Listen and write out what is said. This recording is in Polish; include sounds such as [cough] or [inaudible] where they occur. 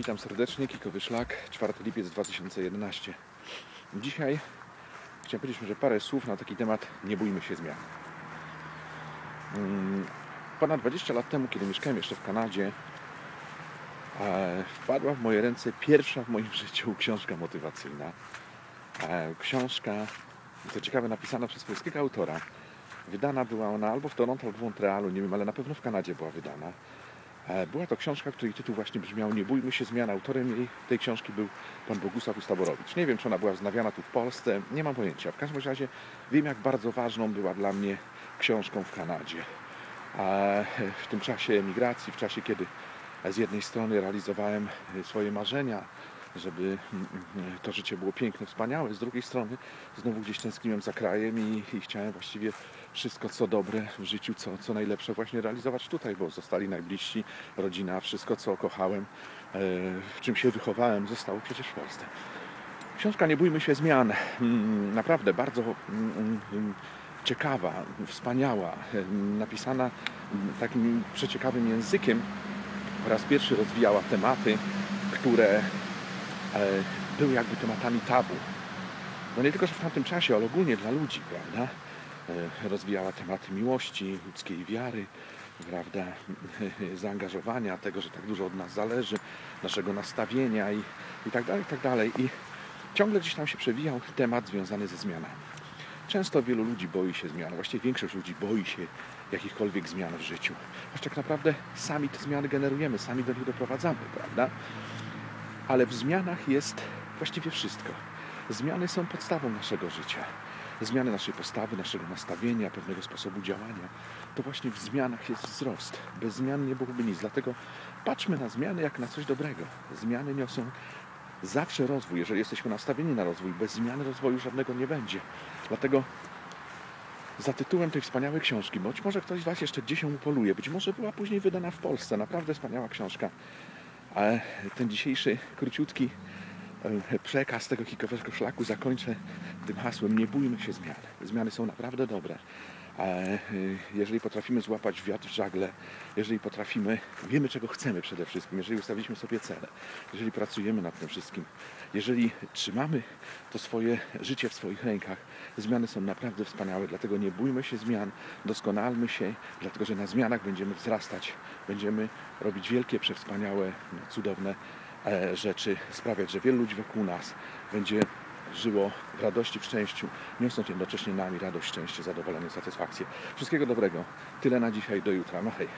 Witam serdecznie, Kikowy Szlak, 4 lipiec 2011. Dzisiaj chciałem powiedzieć może parę słów na taki temat Nie bójmy się zmian. Mm, Ponad 20 lat temu, kiedy mieszkałem jeszcze w Kanadzie, e, wpadła w moje ręce pierwsza w moim [laughs] życiu książka motywacyjna. E, Książka, co ciekawe, napisana przez polskiego autora. Wydana była ona albo w Toronto, albo w Montrealu, nie wiem, ale na pewno w Kanadzie była wydana. E, Była to książka, której tytuł właśnie brzmiał Nie bójmy się zmian. Autorem jej, tej książki był pan Bogusław Ustaborowicz. Nie wiem, czy ona była wznawiana tu w Polsce, nie mam pojęcia. W każdym razie wiem, jak bardzo ważną była dla mnie książką w Kanadzie. W tym czasie emigracji, w czasie, kiedy z jednej strony realizowałem swoje marzenia, żeby mm, mm, to życie było piękne, wspaniałe, z drugiej strony znowu gdzieś tęskniłem za krajem i, i chciałem właściwie wszystko, co dobre w życiu, co, co najlepsze właśnie realizować tutaj, bo zostali najbliżsi, rodzina, wszystko, co kochałem, e, w czym się wychowałem, zostało przecież w Polsce. Książka Nie bójmy się zmian. Mm, Naprawdę bardzo ciekawa, wspaniała, em, napisana takim przeciekawym językiem. Po raz pierwszy rozwijała tematy, które e, były jakby tematami tabu. No nie tylko, że w tamtym czasie, ale ogólnie dla ludzi, prawda? E, Rozwijała tematy miłości, ludzkiej wiary, prawda? [laughs] Zaangażowania, tego, że tak dużo od nas zależy, naszego nastawienia i, i tak dalej, i tak dalej. I ciągle gdzieś tam się przewijał temat związany ze zmianami. Często wielu ludzi boi się zmian, właściwie większość ludzi boi się jakichkolwiek zmian w życiu. Choć tak naprawdę sami te zmiany generujemy, sami do nich doprowadzamy, prawda? Ale w zmianach jest właściwie wszystko. Zmiany są podstawą naszego życia. Zmiany naszej postawy, naszego nastawienia, pewnego sposobu działania. To właśnie w zmianach jest wzrost. Bez zmian nie byłoby nic. Dlatego patrzmy na zmiany jak na coś dobrego. Zmiany niosą zawsze rozwój, jeżeli jesteśmy nastawieni na rozwój. Bez zmiany rozwoju żadnego nie będzie. Dlatego za tytułem tej wspaniałej książki, być może ktoś z Was jeszcze gdzieś ją upoluje, być może była później wydana w Polsce, naprawdę wspaniała książka. Ale ten dzisiejszy króciutki e, przekaz tego kikowego szlaku zakończę tym hasłem nie bójmy się zmian. Zmiany są naprawdę dobre. E, jeżeli potrafimy złapać wiatr w żagle, jeżeli potrafimy, wiemy czego chcemy przede wszystkim, jeżeli ustawiliśmy sobie cele, jeżeli pracujemy nad tym wszystkim, jeżeli trzymamy to swoje życie w swoich rękach, zmiany są naprawdę wspaniałe, dlatego nie bójmy się zmian, doskonalmy się, dlatego że na zmianach będziemy wzrastać, będziemy robić wielkie, przewspaniałe, cudowne e, rzeczy, sprawiać, że wielu ludzi wokół nas będzie żyło w radości, w szczęściu, niosąc jednocześnie nami radość, szczęście, zadowolenie, satysfakcję. Wszystkiego dobrego. Tyle na dzisiaj, do jutra. No hej.